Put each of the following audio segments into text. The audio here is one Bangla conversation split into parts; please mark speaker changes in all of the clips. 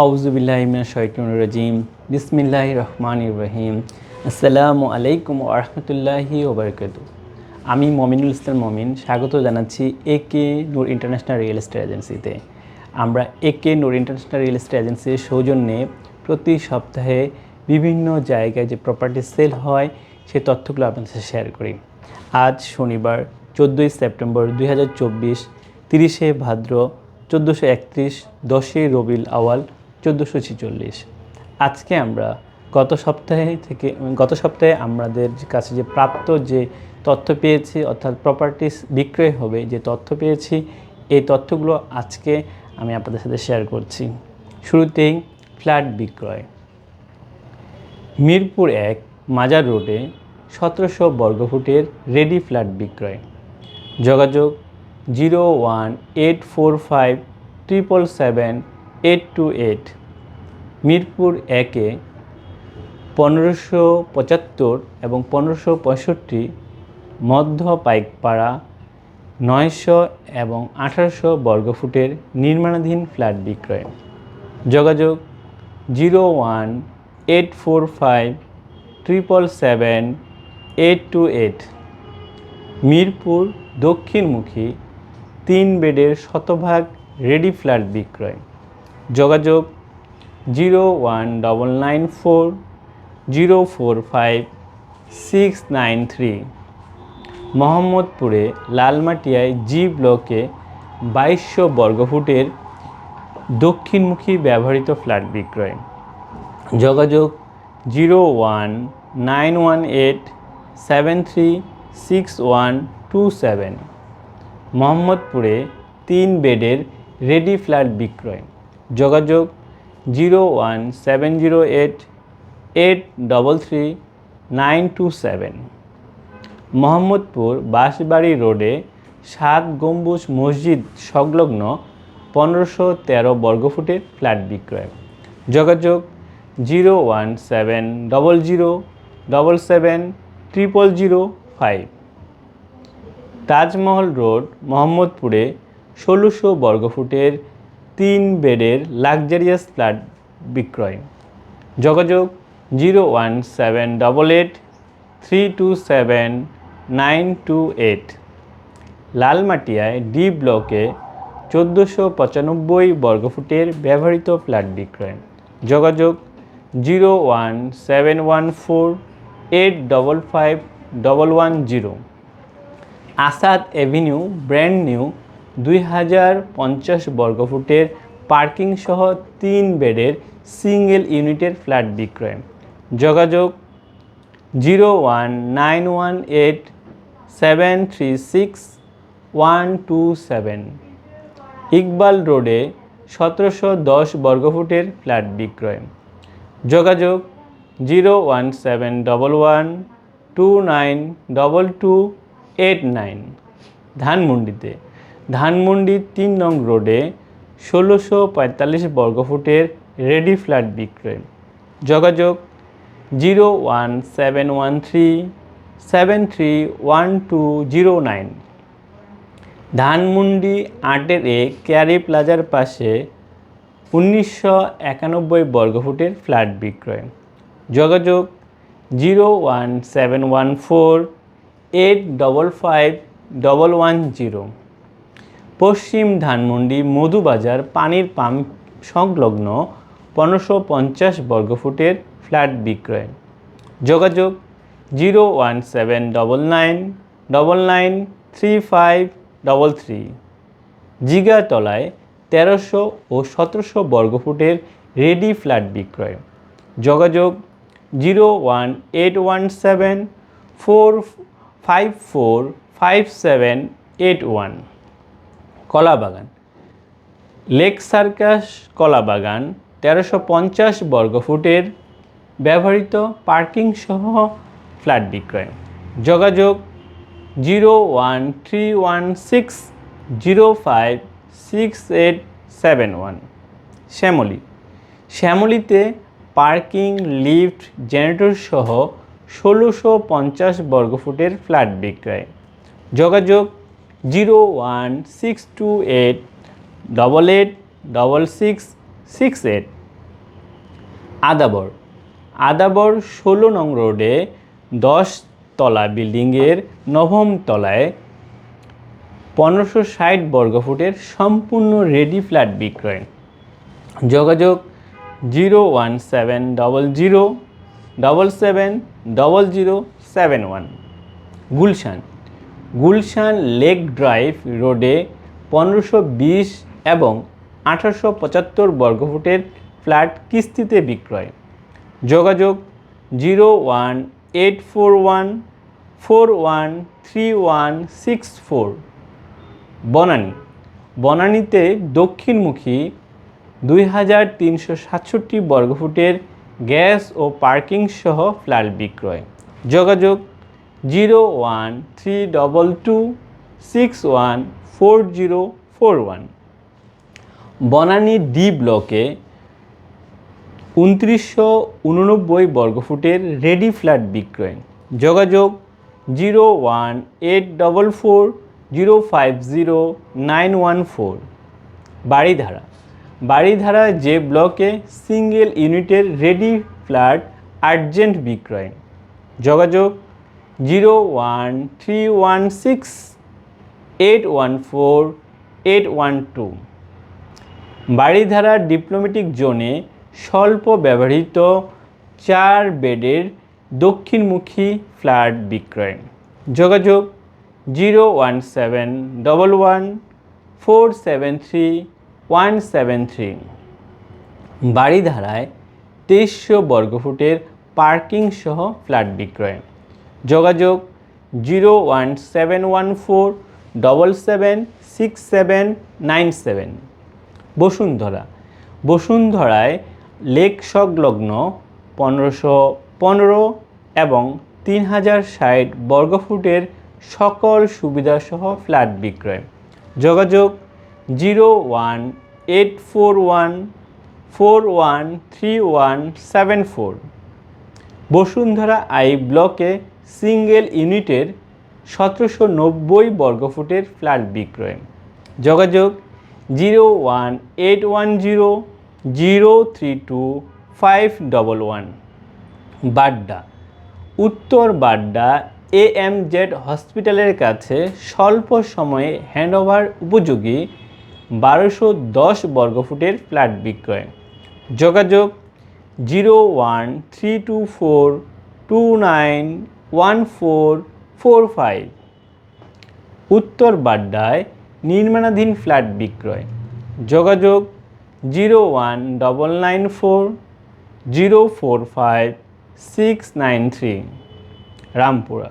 Speaker 1: আউজুবিল্লাহিমিনা বিসমিল্লাহ রহমান রহিম। আসসালামু আলাইকুম আরহামতুল্লাহি ওবরকাত আমি মমিনুল ইসলাম মমিন, স্বাগত জানাচ্ছি A K Noor international real estate এজেন্সিতে। আমরা A K Noor international real estate এজেন্সির সৌজন্যে প্রতি সপ্তাহে বিভিন্ন জায়গায় যে প্রপার্টি সেল হয় সেই তথ্যগুলো আপনাদের সাথে শেয়ার করি। আজ শনিবার, চোদ্দোই সেপ্টেম্বর দুই হাজার চব্বিশ, তিরিশে ভাদ্র, চোদ্দোশো একত্রিশ, দশই রবিল আওয়াল চোদ্দোশো ছেচল্লিশ। আজকে আমরা গত সপ্তাহে থেকে, গত সপ্তাহে আমাদের কাছে যে প্রাপ্ত যে তথ্য পেয়েছি, অর্থাৎ প্রপার্টিস বিক্রয় হবে, যে তথ্য পেয়েছি, এই তথ্যগুলো আজকে আমি আপনাদের সাথে শেয়ার করছি। শুরুতেই ফ্ল্যাট বিক্রয়। মিরপুর এক মাজার রোডে সতেরোশো বর্গফুটের রেডি ফ্ল্যাট বিক্রয়। যোগাযোগ zero one eight four five triple seven eight two eight, Mirpur একে পনেরোশো পঁচাত্তর এবং পনেরোশো পঁয়ষট্টি, মধ্য পাইকপাড়া নয়শো এবং আঠারোশো বর্গফুটের নির্মাণাধীন ফ্ল্যাট বিক্রয়। যোগাযোগ zero one eight four five triple seven eight two eight. Mirpur দক্ষিণমুখী তিন বেডের শতভাগ রেডি ফ্ল্যাট বিক্রয়। যোগাযোগ zero one double nine four zero four five six nine three. মোহাম্মদপুরে লালমাটিয়ায় জি ব্লকে বাইশশো বর্গফুটের দক্ষিণমুখী ব্যবহৃত ফ্ল্যাট বিক্রয়। যোগাযোগ zero one nine one eight seven three six one two seven. মোহাম্মদপুরে তিন বেডের রেডি ফ্ল্যাট বিক্রয়। যোগাযোগ zero one seven zero eight eight double three nine two seven. Mohammadpur Bashbari রোডে সাত গম্বুজ মসজিদ সংলগ্ন পনেরোশো তেরো বর্গফুটের ফ্ল্যাট বিক্রয়। যোগাযোগ zero one seven double zero double seven triple zero five. Taj Mahal road মোহাম্মদপুরে ষোলোশো বর্গফুটের তিন বেডের লাক্সারিয়াস ফ্ল্যাট বিক্রয়। যোগাযোগ zero one seven double eight three two seven nine two eight লালমাটিয়ায় D ব্লকে চোদ্দোশো পঁচানব্বই বর্গফুটের ব্যবহৃত ফ্ল্যাট বিক্রয়। যোগাযোগ zero one seven one four eight double five double one zero Asad avenue brand new দুই হাজার পঞ্চাশ বর্গফুটের পার্কিং সহ তিন বেডের সিঙ্গেল ইউনিটের ফ্ল্যাট বিক্রয়। যোগাযোগ zero one nine one eight seven three six one two seven. Iqbal রোডে সতেরোশো দশ বর্গফুটের ফ্ল্যাট বিক্রয়। যোগাযোগ zero one seven double one two nine double two eight nine. ধানমন্ডিতে ধানমন্ডি তিন নং রোডে ষোলোশো পঁয়তাল্লিশ বর্গফুটের রেডি ফ্ল্যাট বিক্রয়। যোগাযোগ zero one seven one three seven three one two zero nine. Dhanmondi আটের এ ক্যারি প্লাজার পাশে উনিশশো একানব্বই বর্গফুটের ফ্ল্যাট বিক্রয়। যোগাযোগ zero one seven one four eight double five double one zero. পশ্চিম ধানমন্ডি, মধুবাজার, পানির পাম্প সংলগ্ন পনেরোশো পঞ্চাশ বর্গফুটের ফ্ল্যাট বিক্রয়। যোগাযোগ zero one seven double nine double nine three five double three. জিগাতলায় তেরোশো ও সতেরোশো বর্গফুটের রেডি ফ্ল্যাট বিক্রয়। যোগাযোগ zero one eight one seven four five four five seven eight one. Kalabagan lake circus Kalabagan তেরোশো পঞ্চাশ বর্গফুটের ব্যবহৃত পার্কিং সহ ফ্ল্যাট বিক্রয়। যোগাযোগ zero one three one six zero five six eight seven one. Shyamoli. শ্যামলীতে parking lift generator সহ ষোলোশো পঞ্চাশ বর্গফুটের ফ্ল্যাট বিক্রয়। যোগাযোগ zero one six two eight double eight double six six eight Adabor Adabor ষোলো নং রোডে দশ তলা বিল্ডিংয়ের নবম তলায় পনেরোশো ষাট বর্গফুটের সম্পূর্ণ রেডি ফ্ল্যাট বিক্রয়। যোগাযোগ zero one seven double zero double seven double zero seven one Gulshan. Gulshan lake drive রোডে পনেরোশো বিশ এবং আঠারোশো পঁচাত্তর বর্গফুটের ফ্ল্যাট কিস্তিতে বিক্রয়। যোগাযোগ zero one eight four one four one three one six four. Banani. বনানীতে দক্ষিণমুখী দুই হাজার তিনশো সাতষট্টি বর্গফুটের গ্যাস ও পার্কিং সহ ফ্ল্যাট বিক্রয়। যোগাযোগ zero one three double two six one four zero four one Banani D ব্লকে উনত্রিশশো উননব্বই বর্গফুটের রেডি ফ্ল্যাট বিক্রয়। যোগাযোগ zero one eight double four zero five zero nine one four Baridhara. Baridhara J ব্লকে সিঙ্গেল ইউনিটের রেডি ফ্ল্যাট আর্জেন্ট বিক্রয়। যোগাযোগ zero one three one six eight one four eight one two Baridhara diplomatic জোনে স্বল্প ব্যবহৃত চার বেডের দক্ষিণমুখী ফ্ল্যাট বিক্রয়। যোগাযোগ zero one seven double one four seven three one seven three বাড়িধারায় তেইশশো বর্গফুটের পার্কিং সহ ফ্ল্যাট বিক্রয়। যোগাযোগ zero one seven one four double seven six seven nine seven. Bashundhara. বসুন্ধরায় lake সংলগ্ন পনেরোশো পনেরো এবং তিন হাজার ষাট বর্গফুটের সকল সুবিধাসহ ফ্ল্যাট বিক্রয়। যোগাযোগ zero one eight four one four one three one seven four. Bashundhara I ব্লকে সিঙ্গেল ইউনিটের সতেরোশো নব্বই বর্গফুটের ফ্ল্যাট বিক্রয়। যোগাযোগ zero one eight one zero zero three two five double one. Badda, উত্তর বাড্ডা এ এম জেড হসপিটালের কাছে স্বল্প সময়ে হ্যান্ডওভার উপযোগী বারোশো দশ বর্গফুটের ফ্ল্যাট বিক্রয়। যোগাযোগ zero one three two four two nine one four four five উত্তর বাড্ডায় নির্মাণাধীন ফ্ল্যাট বিক্রয়। যোগাযোগ zero one double nine four zero four five six nine three Rampura.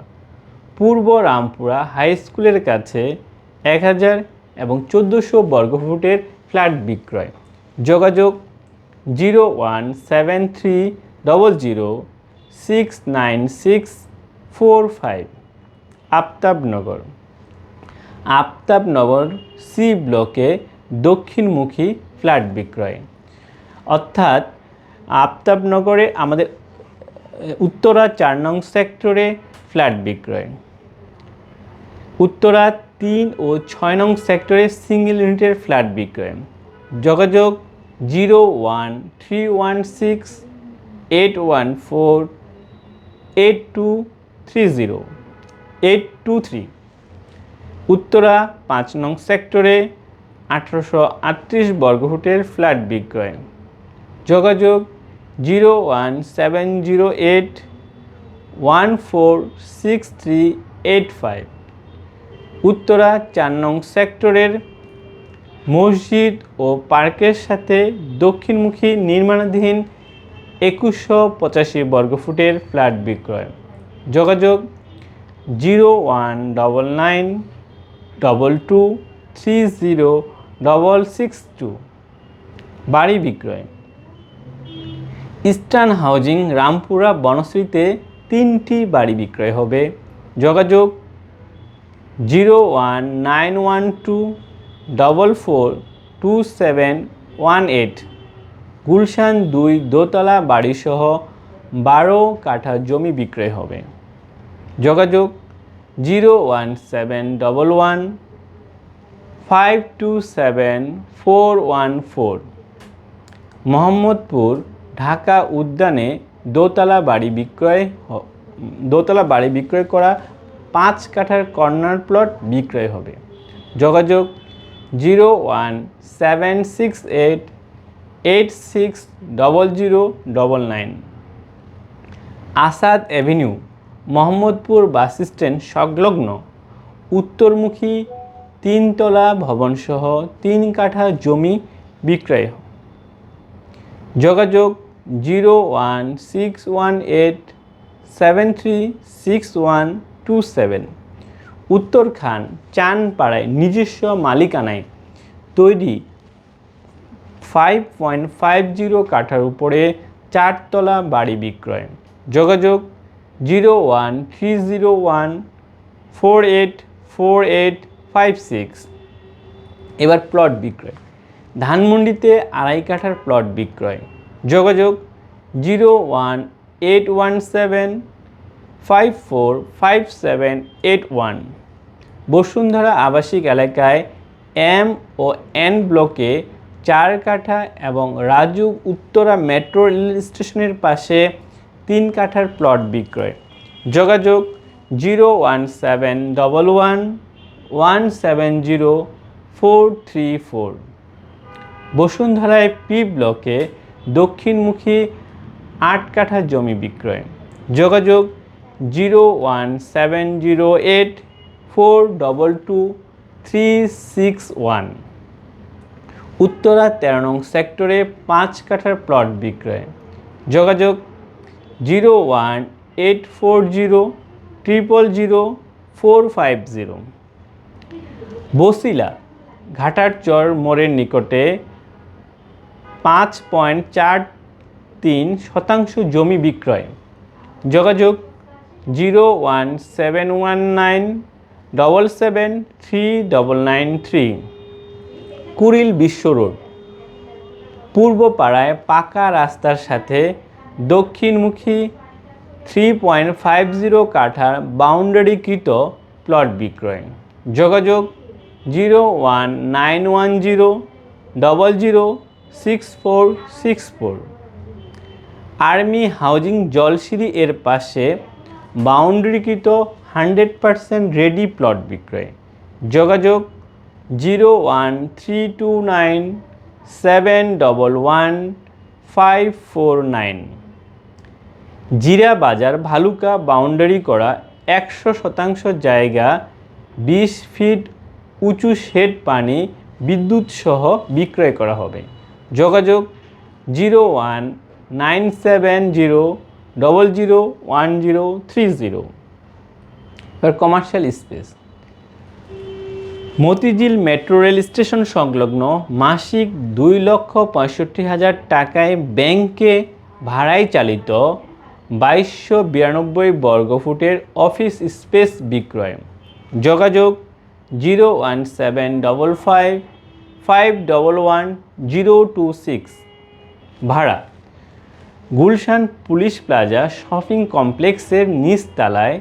Speaker 1: পূর্ব রামপুরা হাই স্কুলের কাছে এক হাজার এবং চোদ্দোশো বর্গফুটের ফ্ল্যাট বিক্রয়। যোগাযোগ zero one seven three double zero six nine six four five, Aftabnagar. Aftabnagar C ব্লকে দক্ষিণমুখী ফ্ল্যাট বিক্রয়। অর্থাৎ আফতাবনগরে আমাদের উত্তরা চার নং সেক্টরে ফ্ল্যাট বিক্রয়। উত্তরা তিন ও ছয় নং সেক্টরে সিঙ্গেল ইউনিটের ফ্ল্যাট বিক্রয়। যোগাযোগ zero one three one six, eight one four, eight two three zero, eight two three. Uttara পাঁচ নং সেক্টরে আঠারোশো আটত্রিশ বর্গফুটের ফ্ল্যাট বিক্রয়। যোগাযোগ zero one seven zero eight one four six three eight five. Uttara চার নং সেক্টরের মসজিদ ও পার্কের সাথে দক্ষিণমুখী নির্মাণাধীন একুশশো পঁচাশি বর্গফুটের ফ্ল্যাট বিক্রয়। যোগাযোগ zero one double nine double two three zero double six two. বাড়ি বিক্রয়। ইস্টার্ন হাউজিং রামপুরা বনশ্রীতে তিনটি বাড়ি বিক্রয় হবে। যোগাযোগ zero one nine one two double four two seven one eight. Gulshan দুই দোতলা বাড়িসহ বারো কাঠা জমি বিক্রয় হবে। যোগাযোগ zero one seven double one five two seven four one four. Mohammadpur Dhaka উদ্যানে দোতলা বাড়ি বিক্রয় দোতলা বাড়ি বিক্রয় করা পাঁচ কাঠার কর্নার প্লট বিক্রয় হবে। যোগাযোগ zero one seven six eight eight six double zero double nine. Asad avenue, Mohammadpur bus stand সংলগ্ন উত্তরমুখী তিনতলা ভবনসহ তিন কাঠা জমি বিক্রয় যোগাযোগ zero one six one eight seven three six one two seven. Uttar Khan চানপাড়ায় নিজস্ব মালিকানায় তৈরি ফাইভ পয়েন্ট ফাইভ জিরো কাঠার উপরে চারতলা বাড়ি বিক্রয়। যোগাযোগ zero one three zero one four eight four eight five six. এবার প্লট বিক্রয়। ধানমন্ডিতে আড়াই কাঠার প্লট বিক্রয়। যোগাযোগ zero one eight one seven five four five seven eight one. Bashundhara আবাসিক এলাকায় এম ও এন ব্লকে চার কাঠা এবং রাজু উত্তরা মেট্রো রেল স্টেশনের পাশে তিন কাঠার প্লট বিক্রয়। যোগাযোগ zero one seven double one one seven zero four three four. বসুন্ধরায় P ব্লকে দক্ষিণমুখী আট কাঠা জমি বিক্রয়। যোগাযোগ zero one seven zero eight four double two three six one. Uttara তেরো নং সেক্টরে পাঁচ কাঠার প্লট বিক্রয়। যোগাযোগ zero one eight four zero triple zero four five zero. Basila Ghatarchar মোড়ের নিকটে পাঁচ পয়েন্ট চার তিন শতাংশ জমি বিক্রয়। যোগাযোগ zero one seven one nine double seven three double nine three. Kuril Bishwa road পূর্ব পাড়ায় পাকা রাস্তার সাথে দক্ষিণমুখী থ্রি পয়েন্ট ফাইভ জিরো কাঠার বাউন্ডারিকৃত প্লট বিক্রয়। যোগাযোগ zero one nine one zero double zero six four six four army housing Jolshiri এর পাশে বাউন্ডারিকৃত হান্ড্রেড পারসেন্ট রেডি প্লট বিক্রয়। যোগাযোগ zero one three two nine seven double one five four nine Jira Bazar Bhaluka boundary করা একশো শতাংশ জায়গা, বিশ ফিট উঁচু শেড পানি, বিদ্যুৎ সহ বিক্রয় করা হবে। যোগাযোগ zero one nine seven zero double zero one zero three zero. Commercial space Motijheel metro rail station সংলগ্ন মাসিক দুই লক্ষ পঁয়ষট্টি হাজার টাকায় ব্যাংকে ভাড়ায় চালিত বাইশশো বিরানব্বই বর্গফুটের অফিস স্পেস বিক্রয়। যোগাযোগ zero one seven double five five double one zero two six. ভাড়া, গুলশান পুলিশ প্লাজা শপিং কমপ্লেক্সের নিচতলায়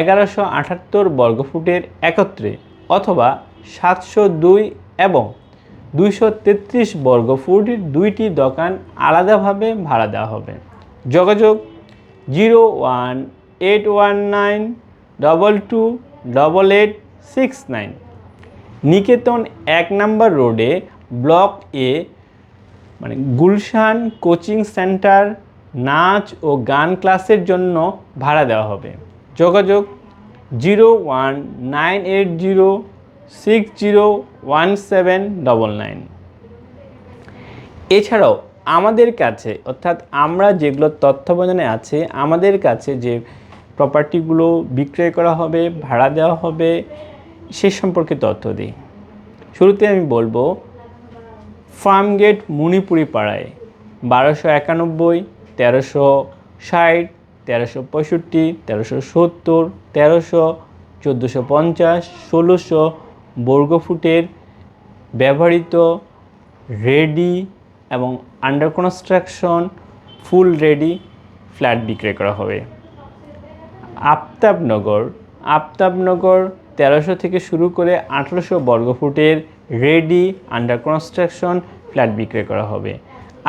Speaker 1: এগারোশো আটাত্তর বর্গফুটের একত্রে অথবা সাতশো দুই এবং দুইশো তেত্রিশ বর্গফুটের দুইটি দোকান আলাদাভাবে ভাড়া দেওয়া হবে। যোগাযোগ zero one eight one nine double two double eight six nine. Niketan এক নম্বর রোডে ব্লক এ মানে গুলশান কোচিং সেন্টার, নাচ ও গান ক্লাসের জন্য ভাড়া দেওয়া হবে। যোগাযোগ zero one nine eight zero six zero one seven double nine. এছাড়াও আমাদের কাছে, অর্থাৎ আমরা যেগুলো তত্ত্বাবধানে আছে, আমাদের কাছে যে প্রপার্টিগুলো বিক্রয় করা হবে, ভাড়া দেওয়া হবে, সে সম্পর্কে তথ্য দিই। শুরুতে আমি বলব ফার্ম গেট মণিপুরি পাড়ায় বারোশো একানব্বই, তেরোশো ষাট, তেরোশো পঁয়ষট্টি, তেরোশো সত্তর, তেরোশো চোদ্দোশো পঞ্চাশ, ষোলোশো বর্গফুটের ব্যবহৃত রেডি এবং under construction full ready flat বিক্রয় করা হবে। আফতাবনগর আফতাবনগর তেরোশো থেকে শুরু করে আঠেরোশো বর্গফুটের রেডি আন্ডার কনস্ট্রাকশন ফ্ল্যাট বিক্রয় করা হবে।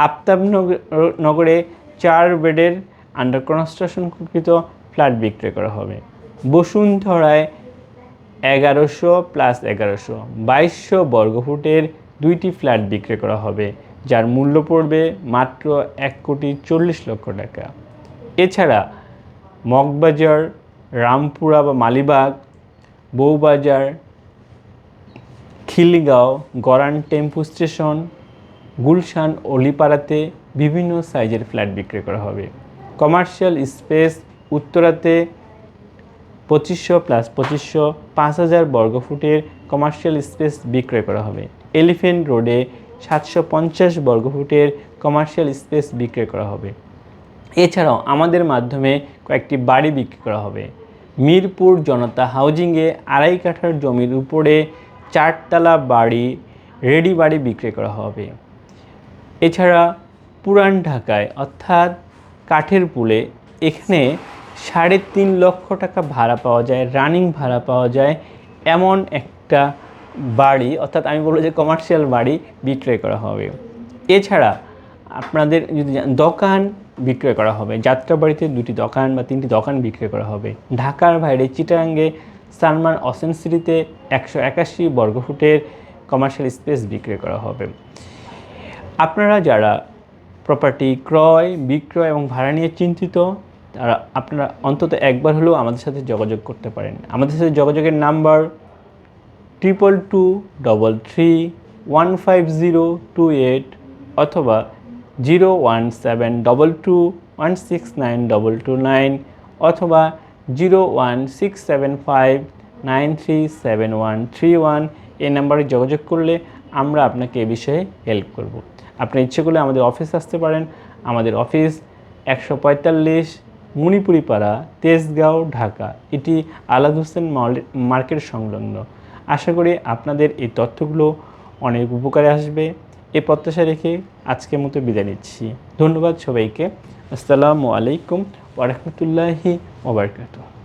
Speaker 1: আফতাবনগর নগরে চার বেডের আন্ডার কনস্ট্রাকশনকৃত ফ্ল্যাট বিক্রয় করা হবে। বসুন্ধরায় এগারোশো প্লাস এগারোশো, বাইশশো বর্গফুটের দুইটি ফ্ল্যাট বিক্রয় করা হবে। যার মূল্য পড়বে মাত্র এক কোটি চল্লিশ লক্ষ টাকা। এছাড়া মগবাজার, রামপুরা বা মালিবাগ, বউবাজার, খিলগাঁও, গরান টেম্পু স্টেশন, গুলশান অলিপাড়াতে বিভিন্ন সাইজের ফ্ল্যাট বিক্রি করা হবে। কমার্শিয়াল স্পেস উত্তরাতে পঁচিশশো প্লাস পঁচিশশো পাঁচ হাজার বর্গফুটের কমার্শিয়াল স্পেস বিক্রয় করা হবে। এলিফেন্ট রোডে সাতশো পঞ্চাশ বর্গফুটের কমার্শিয়াল স্পেস বিক্রয় করা হবে। এছাড়াও আমাদের মাধ্যমে কয়েকটি বাড়ি বিক্রি করা হবে। মিরপুর জনতা হাউজিংয়ে আড়াই কাঠার জমির উপরে চারতলা বাড়ি, রেডি বাড়ি বিক্রি করা হবে। এছাড়া পুরান ঢাকায় অর্থাৎ কাঠের পুলে এখানে সাড়ে তিন লক্ষ টাকা ভাড়া পাওয়া যায় রানিং ভাড়া পাওয়া যায়, এমন একটা বাড়ি, অর্থাৎ আমি বলব যে কমার্শিয়াল বাড়ি বিক্রয় করা হবে। এছাড়া আপনাদের যদি দোকান বিক্রয় করা হবে, যাত্রাবাড়িতে দুটি দোকান বা তিনটি দোকান বিক্রয় করা হবে। ঢাকার বাইরে চিটাঙ্গে সালমান অসেন সিটিতে একশো একাশি বর্গফুটের কমার্শিয়াল স্পেস বিক্রয় করা হবে। আপনারা যারা প্রপার্টি ক্রয়, বিক্রয় এবং ভাড়া নিয়ে চিন্তিত, তারা আপনারা অন্তত একবার হলেও আমাদের সাথে যোগাযোগ করতে পারেন। আমাদের সাথে যোগাযোগের number triple two double three one five zero two eight অথবা zero one seven double two one six nine double two nine অথবা zero one six seven five nine three seven one three one এই নাম্বারে যোগাযোগ করলে আমরা আপনাকে এ বিষয়ে হেল্প করব। আপনি ইচ্ছে করলে আমাদের অফিস আসতে পারেন। আমাদের অফিস একশো পঁয়তাল্লিশ মণিপুরি পাড়া তেজগাঁও, ঢাকা। এটি আলাদ হোসেন মার্কেট সংলগ্ন। আশা করি আপনাদের এই তথ্যগুলো অনেক উপকারে আসবে। এ প্রত্যাশা রেখে আজকের মতো বিদায় নিচ্ছি। ধন্যবাদ সবাইকে। আসসালামু আলাইকুম ওরহমতুল্লাহি ওবরকাতুহ